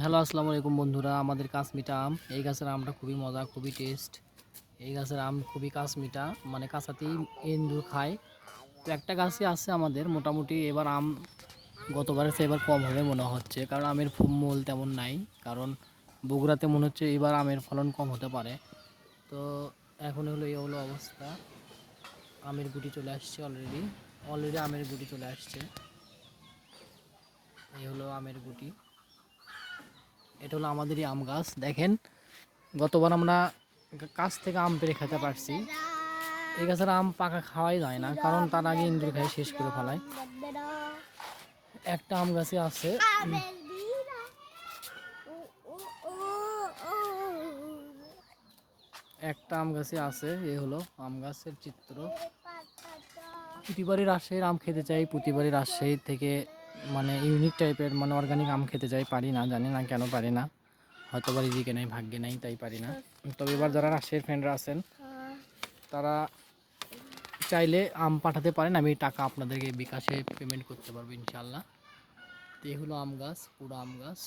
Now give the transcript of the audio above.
Hello, আসসালামু আলাইকুম বন্ধুরা। আমাদের কাশ্মিটা আম। এই গাছের আমটা খুবই মজা, খুবই টেস্ট এই গাছের আম খুবই কাশ্মিটা মানে কাঁচাতেই এন্দুর খায়। তো একটা গাছই আছে আমাদের, মোটামুটি এবার আম গতবারের চেয়ে এবার কম হবে মনে হচ্ছে। কারণ আমের মূল তেমন নাই, কারণ বগুড়াতে মনে হচ্ছে এবার আমের ফলন কম হতে পারে। তো এখন হলো, এই হলো অবস্থা। আমের গুটি চলে আসছে অলরেডি অলরেডি আমের গুটি চলে আসছে। এই হলো আমের গুটি। এটা হলো আমাদেরই আম গাছ, দেখেন। গতবার আমরা কাছ থেকে আম পেরে খেতে পারছি। এই গাছের আম পাকা খাওয়াই যায় না, কারণ তার আগে ইন্দুর খাই শেষ করে ফেলায়। একটা আম গাছে আছে। একটা আম গাছে আছে, এ হলো আম গাছের চিত্র। প্রতিবারই রাজশাহীর আম খেতে চাই, প্রতিবারই রাজশাহী থেকে মানে ইউনিক টাইপের মানে অর্গানিক আম খেতে চাই পারি না, জানি না কেন পারি না। হয়তো বা রিজিকে নেই, ভাগ্যে নেই, তাই পারি না। তবে এবার যারা রাশের ফ্রেন্ডরা আছেন, তারা চাইলে আম পাঠাতে পারেন, আমি টাকা আপনাদেরকে বিকাশে পেমেন্ট করতে পারব ইনশাল্লাহ তো এই হলো আম গাছ, পুরো আম গাছ।